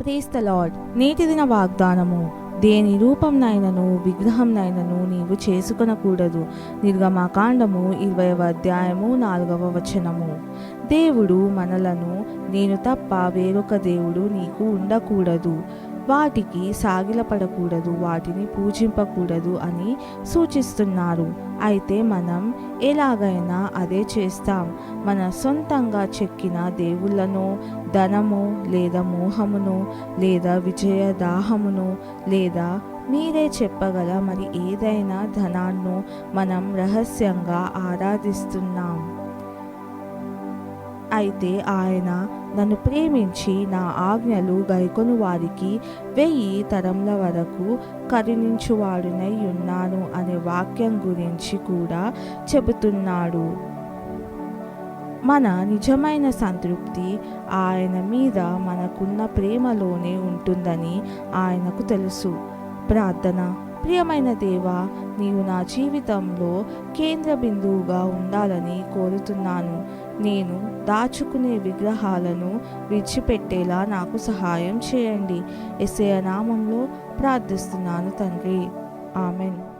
Praise the lord నేటి దిన వాగ్దానము దేని రూపంనైనను విగ్రహంనైనను నీవు చేసుకొనకూడదు. నిర్గమాకాండము ఇరవైవ అధ్యాయము నాలుగవ వచనము. దేవుడు మనలను నేను తప్ప వేరొక దేవుడు నీకు ఉండకూడదు. వాటికి సాగిలపడకూడదు వాటిని పూజింపకూడదు అని సూచిస్తున్నారు. అయితే మనం ఎలాగైనా అదే చేస్తాం. మన సొంతంగా చెక్కిన దేవుళ్ళను ధనము లేదా మోహమును లేదా విజయ దాహమును లేదా మీరే చెప్పగల మరి ఏదైనా ధనాన్ని మనం రహస్యంగా ఆరాధిస్తున్నాం. అయితే ఆయన నన్ను ప్రేమించి నా ఆజ్ఞలు గైకొని వారికి వెయ్యి తరముల వరకు కరుణించువాడునై ఉన్నాను అనే వాక్యం గురించి కూడా చెబుతున్నాడు. మన నిజమైన సంతృప్తి ఆయన మీద మనకున్న ప్రేమలోనే ఉంటుందని ఆయనకు తెలుసు. ప్రార్థన. ప్రియమైన దేవా నీవు నా జీవితంలో కేంద్ర బిందువుగా ఉండాలని కోరుతున్నాను. నేను దాచుకునే విగ్రహాలను విడిచిపెట్టేలా నాకు సహాయం చేయండి. ఎస్ఏ నామంలో ప్రార్థిస్తున్నాను తండ్రి. ఆమెన్.